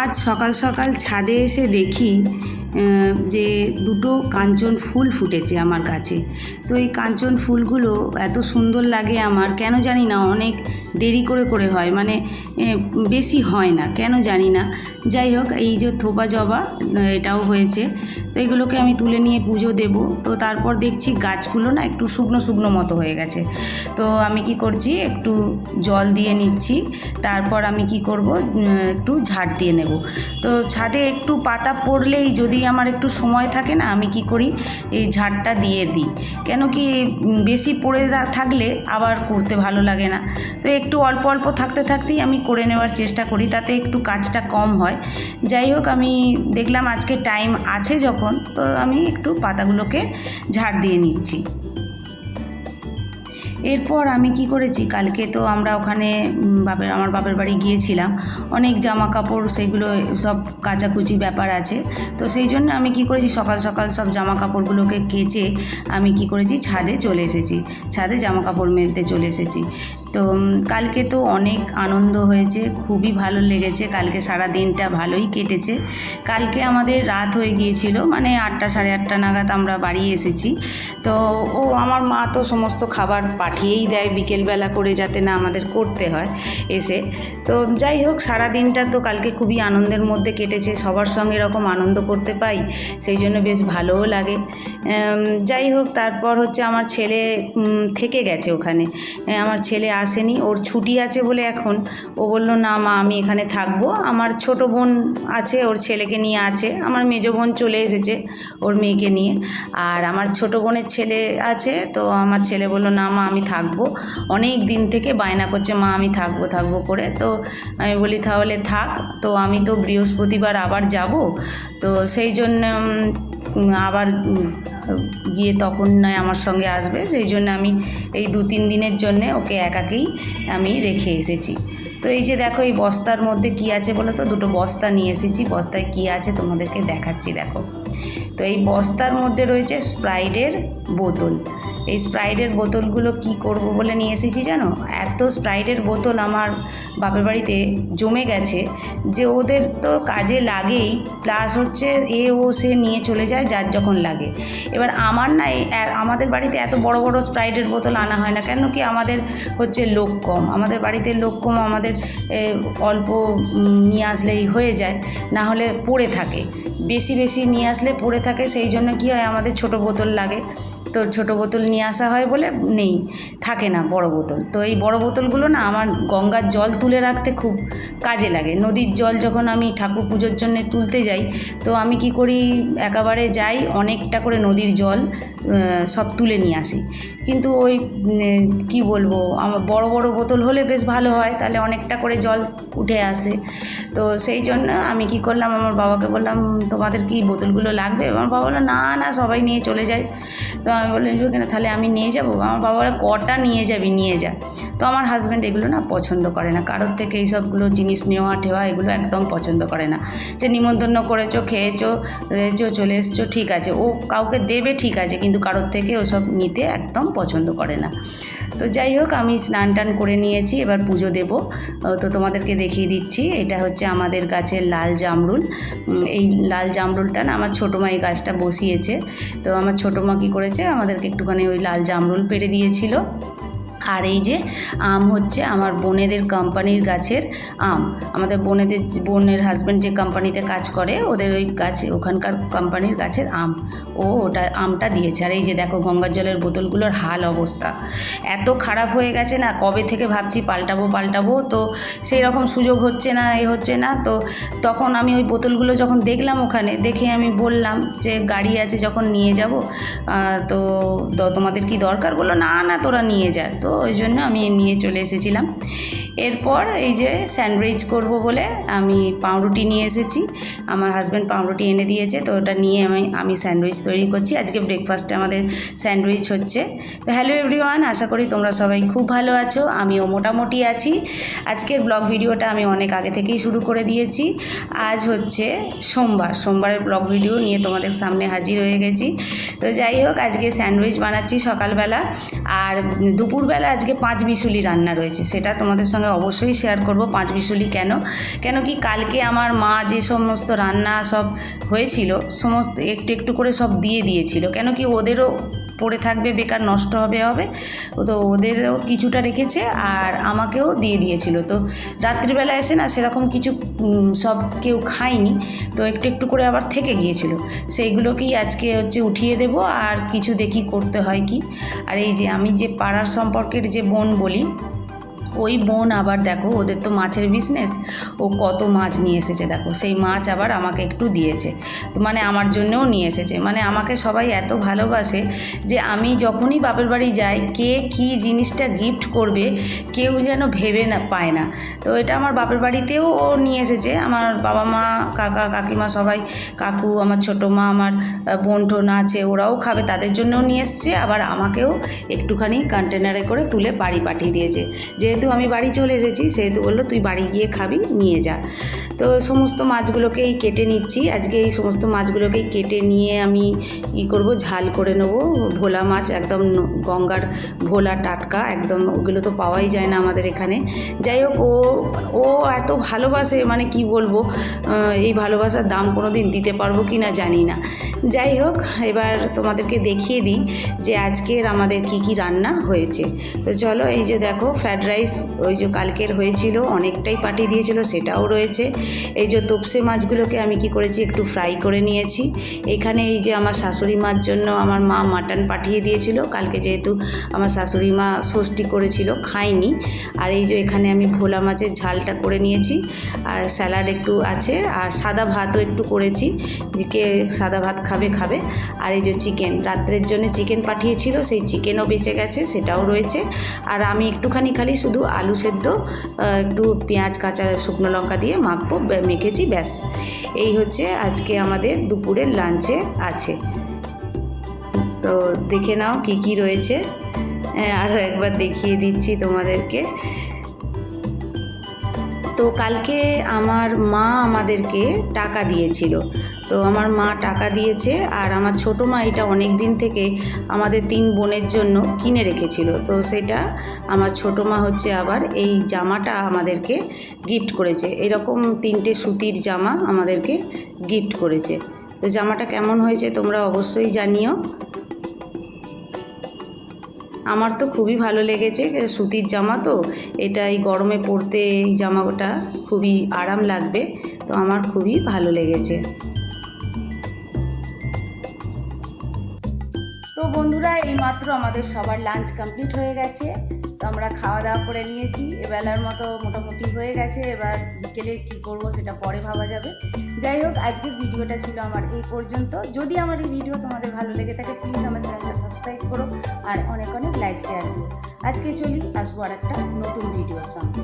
আজ সকাল সকাল ছাদে এসে দেখি যে দুটো কাঞ্চন ফুল ফুটেছে আমার কাছে। তো এই কাঞ্চন ফুলগুলো এত সুন্দর লাগে আমার, কেন জানি না, অনেক দেরি করে করে হয় মানে বেশি হয় না, কেন জানি না। যাই হোক, এই যে থোপা জবা, এটাও হয়েছে। তো এগুলোকে আমি তুলে নিয়ে পুজো দেব। তো তারপর দেখছি গাছগুলো না একটু শুকনো শুকনো মতো হয়ে গেছে। তো আমি কি করছি, একটু জল দিয়ে নিচ্ছি। তারপর আমি কি করব একটু ঝাড় দিয়ে নেব। তো ছাদে একটু পাতা পড়লেই যদি আমার একটু সময় থাকে না, আমি কি করি? এই ঝাড়টা দিয়ে দিই। কেন কি বেশি পড়ে থাকলে আবার করতে ভালো লাগে না। তো একটু অল্প অল্প থাকতে থাকতেই আমি করে নেওয়ার চেষ্টা করি, তাতে একটু কাজটা কম হয়। যাই হোক, আমি দেখলাম আজকে টাইম আছে যখন, তো আমি একটু পাতাগুলোকে ঝাড় দিয়ে নিচ্ছি। এরপর আমি কি করেছি? কালকে তো আমরা ওখানে বাপের, আমার বাপের বাড়ি গিয়েছিলাম। অনেক জামা কাপড় সেগুলো সব কাচাকুচি ব্যাপার আছে। তো সেই জন্য আমি কি করেছি? সকাল সকাল সব জামা কাপড়গুলোকে কেচে আমি কি করেছি? ছাদে চলে এসেছি। ছাদে জামা কাপড় মেলতে চলে এসেছি। তো কালকে তো অনেক আনন্দ হয়েছে, খুবই ভালো লেগেছে। কালকে সারা দিনটা ভালোই কেটেছে। কালকে আমাদের রাত হয়ে গিয়েছিল মানে আটটা সাড়ে আটটা নাগাদ আমরা বাড়ি এসেছি। তো, ও আমার মা তো সমস্ত খাবার পাঠিয়েই দেয় বিকেলবেলা করে যাতে না আমাদের করতে হয় এসে। তো, যাই হোক সারা দিনটা তো কালকে খুবই আনন্দের মধ্যে কেটেছে, সবার সঙ্গে এরকম আনন্দ করতে পাই, সেই জন্য বেশ ভালোও লাগে। যাই হোক, তারপর হচ্ছে আমার ছেলে থেকে গেছে ওখানে। আমার ছেলে আসেনি, ওর ছুটি আছে বলে এখন। ও বলল, না মা, আমি এখানে থাকব। আমার ছোট বোন আছে, ওর ছেলেকে নিয়ে আছে। আমার মেজো বোন চলে এসেছে ওর মেয়েকে নিয়ে। আর আমার ছোট বোনের ছেলে আছে, তো আমার ছেলে বলল, না মা, আমি থাকব। অনেক দিন থেকে বায়না করছে, মা, আমি থাকব থাকব করে। তো আমি বলি, তাহলে থাক। তো আমি তো বৃহস্পতিবার আবার যাব। তো সেই জন্য আবার গিয়ে তখন নয় আমার সঙ্গে আসবে, সেই জন্য আমি এই দু তিন দিনের জন্যে ওকে একাকেই আমি রেখে এসেছি। তো এই যে দেখো, এই বস্তার মধ্যে কি আছে বলো তো? দুটো বস্তা নিয়ে এসেছি, বস্তায় কি আছে তোমাদেরকে দেখাচ্ছি, দেখো। তো এই বস্তার মধ্যে রয়েছে স্প্রাইডের বোতল। এই স্প্রাইটের বোতলগুলো কি করব বলে নিয়ে এসেছি জানো? এত স্প্রাইটের বোতল আমার বাপের বাড়িতে জমে গেছে যে ওদের তো কাজে লাগেই প্লাস হচ্ছে এ, ও, সে নিয়ে চলে যায় যার যখন লাগে। এবার আমার না আমাদের বাড়িতে এত বড় বড় স্প্রাইটের বোতল আনা হয় না, কেন কি আমাদের হচ্ছে লোক কম। আমাদের বাড়িতে লোক কম, আমাদের অল্প নিয়ে আসলেই হয়ে যায়, না হলে পড়ে থাকে। বেশি বেশি নিয়ে আসলে পড়ে থাকে, সেই জন্য কি হয় আমাদের ছোট বোতল লাগে। তো ছোট বোতল নিয়ে আসা হয় বলে নেই, থাকে না বড় বোতল। তো এই বড় বোতলগুলো না আমার গঙ্গার জল তুলে রাখতে খুব কাজে লাগে। নদীর জল যখন আমি ঠাকুর পুজোর জন্য তুলতে যাই, তো আমি কি করি, একেবারে যাই, অনেকটা করে নদীর জল সব তুলে নিয়ে আসি। কিন্তু ওই কি বলব, আমার বড় বড় বোতল হলে বেশ ভালো হয়, তাহলে অনেকটা করে জল উঠে আসে। তো সেই জন্য আমি কি করলাম, আমার বাবাকে বললাম, তোমাদের কি বোতলগুলো লাগবে? আমার বাবা বলল, না না, সবাই নিয়ে চলে যায় তো আমি বললাম যে কেন? তাহলে আমি নিয়ে যাব? আমার বাবা বলে কটা নিয়ে যাবি? নিয়ে যা। তো আমার হাজব্যান্ড এগুলো না পছন্দ করে না। কারোর থেকে এইসবগুলো জিনিস নেওয়া ঠেওয়া এগুলো একদম পছন্দ করে না। যে নিমন্ত্রণ করেছ, খেয়েছো রয়েছো চলে এসছো, ঠিক আছে। ও কাউকে দেবে, ঠিক আছে। কিন্তু কারোর থেকে ওসব নিতে একদম পছন্দ করে না। তো যাই হোক, আমি স্নান টান করে নিয়েছি, এবার পুজো দেব। তো তোমাদেরকে দেখিয়ে দিচ্ছি, এটা হচ্ছে আমাদের গাছের লাল জামরুল। এই লাল জামরুলটা না আমার ছোটো মা এই গাছটা বসিয়েছে। তো আমার ছোটো মা কী করেছে, আমাদেরকে একটুখানি ওই লাল জামরুল পেড়ে দিয়েছিল। আর এই যে আম হচ্ছে আমার বোনেদের কোম্পানির গাছের আম। আমাদের বোনেদের বোনের হাজব্যান্ড যে কোম্পানিতে কাজ করে, ওদের ওই গাছে, ওখানকার কোম্পানির গাছের আম। ও ওটা, আমটা দিয়েছে। আর এই যে দেখো গঙ্গার জলের বোতলগুলোর হাল অবস্থা। এত খারাপ হয়ে গেছে না, কবে থেকে ভাবছি পাল্টাবো পাল্টাবো? তো সেই রকম সুযোগ হচ্ছে না, এ হচ্ছে না। তো তখন আমি ওই বোতলগুলো যখন দেখলাম ওখানে, দেখে আমি বললাম যে, গাড়ি আছে, যখন নিয়ে যাব। তো তোমাদের কি দরকার? বলল, না না, তোরা নিয়ে যা। তো ওই জন্য আমি নিয়ে চলে এসেছিলাম। এরপর এই যে স্যান্ডউইচ করব বলে আমি পাউরুটি নিয়ে এসেছি। আমার হাজব্যান্ড পাউরুটি এনে দিয়েছে, তো ওটা নিয়ে আমি আমি স্যান্ডউইচ তৈরি করছি। আজকে ব্রেকফাস্টে আমাদের স্যান্ডউইচ হচ্ছে। তো হ্যালো এভরিওয়ান আশা করি তোমরা সবাই খুব ভালো আছো, আমিও মোটামুটি আছি। আজকের ব্লগ ভিডিওটা আমি অনেক আগে থেকেই শুরু করে দিয়েছি। আজ হচ্ছে সোমবার, সোমবারের ব্লগ ভিডিও নিয়ে তোমাদের সামনে হাজির হয়ে গেছি। তো যাই হোক, আজকে স্যান্ডউইচ বানাচ্ছি সকালবেলা। আর দুপুরবেলা আজকে পাঁচ বিশুলি রান্না রয়েছে, সেটা তোমাদের সঙ্গে অবশ্যই শেয়ার করব, পাঁচ বিশুলি কেন? কেন কি কালকে আমার মা যে সমস্ত রান্না সব হয়েছিল, সমস্ত একটু একটু করে সব দিয়ে দিয়েছিল। কেন কি ওদেরও পড়ে থাকবে, বেকার নষ্ট হবে হবে। তো ওদেরও কিছুটা রেখেছে আর আমাকেও দিয়ে দিয়েছিল। তো রাত্রিবেলা এসে না সেরকম কিছু সব কেউ খায়নি। তো একটু একটু করে আবার থেকে গিয়েছিল। সেইগুলোকেই আজকে হচ্ছে উঠিয়ে দেব আর কিছু দেখি করতে হয় কি। আর এই যে আমি যে পাড়ার সম্পর্কের যে বোন বলি ওই বোন আবার দেখো, ওদের তো মাছের বিজনেস ও কত মাছ নিয়ে এসেছে দেখো। সেই মাছ আবার আমাকে একটু দিয়েছে তো মানে আমার জন্যও নিয়ে এসেছে। মানে আমাকে সবাই এত ভালোবাসে যে আমি যখনই বাপের বাড়ি যাই, কে কি জিনিসটা গিফট করবে, কেউ যেন ভেবে না, পায় না। তো এটা আমার বাপের বাড়িতেও ও নিয়ে এসেছে। আমার বাবা মা, কাকা, কাকিমা সবাই, কাকু, আমার ছোটো মা, আমার বোন টোন আছে, ওরাও খাবে, তাদের জন্যও নিয়ে এসছে। আবার আমাকেও একটুখানি কন্টেনারে করে তুলে বাড়ি পাঠিয়ে দিয়েছে। যেহেতু আমি বাড়ি চলে এসেছি, সেহেতু বলল তুই বাড়ি গিয়ে খাবি, নিয়ে যা। তো সমস্ত মাছগুলোকেই কেটে নিচ্ছি। আজকে এই সমস্ত মাছগুলোকেই কেটে নিয়ে আমি কী করব, ঝাল করে নেব। ভোলা মাছ একদম গঙ্গার ভোলা টাটকা, একদম ওগুলো তো পাওয়াই যায় না আমাদের এখানে। যাই হোক, ও ও এত ভালোবাসে মানে কি বলব এই ভালোবাসার দাম কোনো দিন দিতে পারব কি না জানি না। যাই হোক, এবার তোমাদেরকে দেখিয়ে দিই যে আজকের আমাদের কি কি রান্না হয়েছে। তো চলো এই যে দেখো ফ্রায়েড রাইস ওই যে কালকের হয়েছিল, অনেকটাই পাঠিয়ে দিয়েছিল, সেটাও রয়েছে। এই যে তোপসে মাছগুলোকে আমি কি করেছি, একটু ফ্রাই করে নিয়েছি। এখানে এই যে আমার শাশুড়ি মার জন্য আমার মা মাটন পাঠিয়ে দিয়েছিল। কালকে যেহেতু আমার শাশুড়ি মা ষষ্ঠী করেছিল, খায়নি। আর এই যে এখানে আমি ভোলা মাছের ঝালটা করে নিয়েছি। আর স্যালাড একটু আছে, আর সাদা ভাতও একটু করেছি। যে কে সাদা ভাত খাবে খাবে। আর এই যে চিকেন, রাত্রের জন্য চিকেন পাঠিয়েছিল, সেই চিকেনও বেঁচে গেছে, সেটাও রয়েছে। আর আমি একটুখানি খালি শুধু আলু সেদ্ধ একটু পেঁয়াজ কাঁচা শুকনো লঙ্কা দিয়ে মাখবো মেখেছি ব্যাস। এই হচ্ছে আজকে আমাদের দুপুরের লাঞ্চে আছে। তো দেখে নাও কি কি রয়েছে। হ্যাঁ, আরও একবার দেখিয়ে দিচ্ছি তোমাদেরকে। তো কালকে আমার মা আমাদেরকে টাকা দিয়েছিল। তো আমার মা টাকা দিয়েছে আর আমার ছোটো মা এটা অনেক দিন থেকে আমাদের তিন বোনের জন্য কিনে রেখেছিল। তো সেটা আমার ছোটো মা হচ্ছে আবার এই জামাটা আমাদেরকে গিফট করেছে। এরকম তিনটে সুতির জামা আমাদেরকে গিফট করেছে। তো জামাটা কেমন হয়েছে তোমরা অবশ্যই জানিও। আমার তো খুবই ভালো লেগেছে সুতির জামা তো, এটা এই গরমে পরতে এই জামাটা খুবই আরাম লাগবে, তো আমার খুবই ভালো লেগেছে। তো বন্ধুরা, এইমাত্র আমাদের সবার লাঞ্চ কমপ্লিট হয়ে গেছে। তো আমরা খাওয়া দাওয়া করে নিয়েছি। এবেলার মতো মোটামুটি হয়ে গেছে। এবার বিকেলে কি করব সেটা পরে ভাবা যাবে। যাই হোক, আজকের ভিডিওটা ছিল আমার এই পর্যন্ত। যদি আমার এই ভিডিও তোমাদের ভালো লেগে থাকে প্লিজ আমার চ্যানেলটা সাবস্ক্রাইব করো আর অনেক অনেক লাইক শেয়ার দিও আজকে চলি, আসব আর একটা নতুন ভিডিওর সঙ্গে।